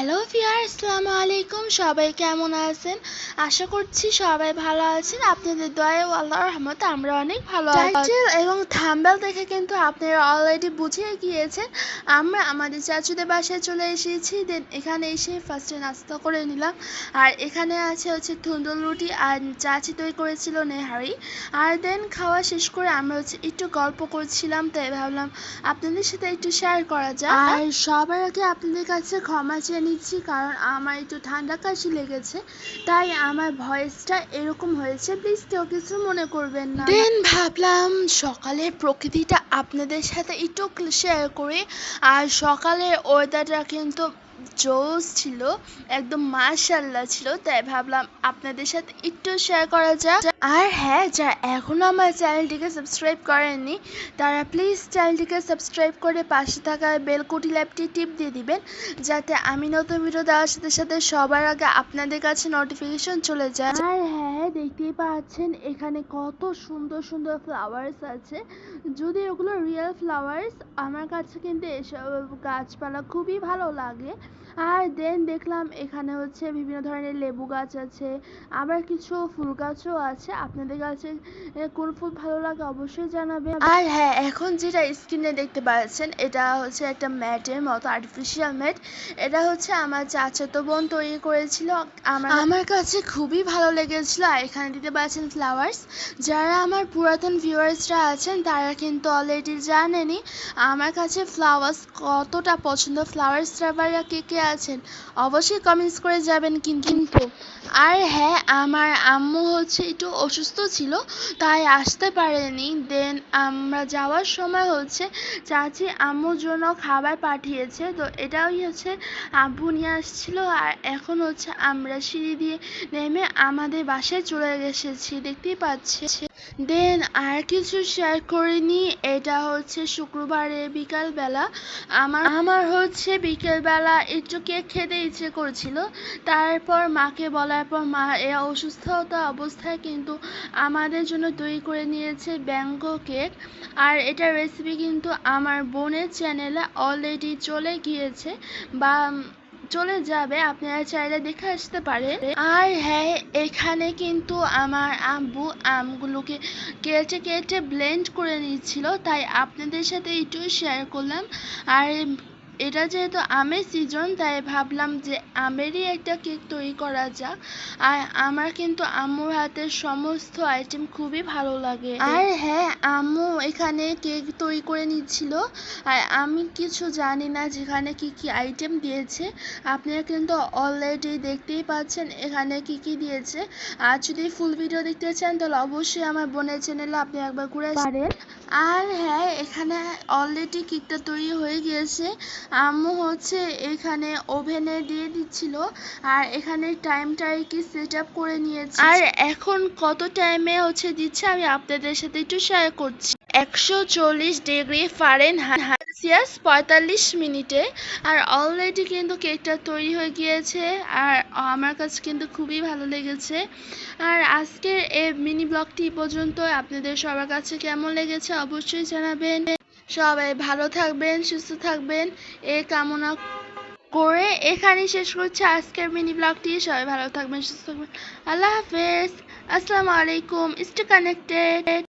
Hello fear আসসালামু আলাইকুম। সবাই কেমন আছেন? আশা করছি সবাই ভালো আছেন। আপনাদের দয়া ও আল্লাহর রহমতে আমরা অনেক ভালো আছি। টাইটেল এবং থাম্বেল দেখে কিন্তু আপনারা অলরেডি বুঝে গিয়েছেন। আমরা আমাদের চাচুদের বাসায় চলে এসেছি। দেন এখানে এসে ফার্স্টে নাস্তা করে নিলাম। আর এখানে আছে হচ্ছে থুন্দুল রুটি আর চাচি তৈরি করেছিল নেহারি। আর দেন খাওয়া শেষ করে আমরা হচ্ছে একটু গল্প করছিলাম তাই ভাবলাম আপনাদের সাথে একটু শেয়ার করা যায় আর সবার আগে আপনাদের কাছে ক্ষমা চেয়ে নিচ্ছি কারণ আমার একটু ঠান্ডা কাশি লেগেছে, তাই আমার ভয়েসটা এরকম হয়েছে। প্লিজ কেউ কিছু মনে করবেন না। দেন ভাবলাম সকালের প্রকৃতিটা আপনাদের সাথে একটু শেয়ার করি। আর সকালের ওয়েদারটা কিন্তু জোস ছিল, একদম মাশাল্লাহ ছিল, তাই ভাবলাম আপনাদের সাথে একটু শেয়ার করা যাক। আর হ্যাঁ যারা এখনও আমার চ্যানেলটিকে সাবস্ক্রাইব করেননি, তারা প্লিজ চ্যানেলটিকে সাবস্ক্রাইব করে পাশে থাকা বেলকুটি ল্যাপটি টিপ দিয়ে দিবেন, যাতে আমি নতুন ভিডিও দেওয়ার সাথে সাথে সবার আগে আপনাদের কাছে নোটিফিকেশন চলে যায়। আর হ্যাঁ দেখতেই পাচ্ছেন, এখানে কত সুন্দর সুন্দর ফ্লাওয়ার্স আছে। যদি ওগুলো রিয়েল ফ্লাওয়ার্স আমার কাছে কিন্তু এসব গাছপালা খুবই ভালো লাগে। আর দেন দেখলাম এখানে হচ্ছে বিভিন্ন ধরনের লেবু গাছ আছে, আবার কিছু ফুল গাছও আছে। আপনাদের কাছে কোন ফুল ভালো লাগে অবশ্যই জানাবেন। আর হ্যাঁ এখন যেটা স্ক্রিনে দেখতে পাচ্ছেন, এটা হচ্ছে একটা ম্যাটের মতো আর্টিফিশিয়াল ম্যাট এটা হচ্ছে আমার চাচাতো বোন তৈরি করেছিল। আমার আমার কাছে খুবই ভালো লেগেছিল। আর এখানে দিতে পাচ্ছেন ফ্লাওয়ার্স যারা আমার পুরাতন ভিউয়ার্সরা আছেন, তারা কিন্তু অলরেডি জানেনি আমার কাছে ফ্লাওয়ার্স কতটা পছন্দ। ফ্লাওয়ার্স লাভাররা কে কে আছেন, অবশ্যই কমেন্টস করে যাবেন কিন্তু, আর হ্যাঁ আমার আম্মু হচ্ছে একটু অসুস্থ ছিল, তাই আসতে পারেনি। দেন আমরা যাওয়ার সময় হচ্ছে চাচি আম্মুর জন্য খাবার পাঠিয়েছে, তো এটাই হচ্ছে আব্বু নিয়ে আসছিল, আর এখন হচ্ছে আমরা সিঁড়ি দিয়ে নেমে আমাদের বাসায় চলে এসেছি, দেখতেই পাচ্ছি। দেন আর কিছু শেয়ার করিনি। এটা হচ্ছে শুক্রবারে বিকালবেলা। আমার আমার হচ্ছে বিকেলবেলা একটু কেক খেতে ইচ্ছে করছিল। তারপর মাকে বলার পর মা এ অসুস্থতা অবস্থায় কিন্তু আমাদের জন্য তৈরি করে নিয়েছে ব্যাঙ্গো কেক আর এটার রেসিপি কিন্তু আমার বোনের চ্যানেলে অলরেডি চলে গিয়েছে। বা চলে যাবে, আপনারা চাইলে দেখে আসতে পারে আর হ্যাঁ এখানে কিন্তু আমার আব্বু আমগুলোকে কেটে কেটে ব্লেন্ড করে নিচ্ছিল তাই আপনাদের সাথে একটু শেয়ার করলাম। আর এটা যেহেতু আমের সিজন তাই ভাবলাম যে আমেরই একটা কেক তৈরি করা যাক। আর আমার কিন্তু আম্মুর হাতের সমস্ত আইটেম খুবই ভালো লাগে। আর হ্যাঁ আম্মু এখানে কেক তৈরি করে নিচ্ছিল। আর আমি কিছু জানি না যেখানে কি কি আইটেম দিয়েছে। আপনারা কিন্তু অলরেডি দেখতেই পাচ্ছেন এখানে কি কি দিয়েছে। আর যদি ফুল ভিডিও দেখতে চান, তাহলে অবশ্যই আমার বোনের চ্যানেলে আপনি একবার ঘুরে পারেন আর হ্যাঁ এখানে অলরেডি কেকটা তৈরি হয়ে গিয়েছে। আম্মু হচ্ছে এখানে ওভেনে দিয়ে দিচ্ছিল, আর এখানে টাইমটা কি সেট আপ করে নিয়েছে। আর এখন কত টাইমে হচ্ছে দিচ্ছে আমি আপনাদের সাথে একটু শেয়ার করছি। একশো চল্লিশ ডিগ্রি ফারেন সেলসিয়াস পঁয়তাল্লিশ মিনিটে। আর অলরেডি কিন্তু কেকটা তৈরি হয়ে গিয়েছে, আর আমার কাছে কিন্তু খুবই ভালো লেগেছে। আর আজকের এই মিনি ব্লগটি পর্যন্ত আপনাদের সবার কাছে কেমন লেগেছে অবশ্যই জানাবেন। সবাই ভালো থাকবেন, সুস্থ থাকবেন। এ কামনা করে এখানেই শেষ করছি আজকের মিনি ব্লগটি সবাই ভালো থাকবেন, সুস্থ থাকবেন। আল্লাহ হাফেজ। আসসালামু আলাইকুম। Stay connected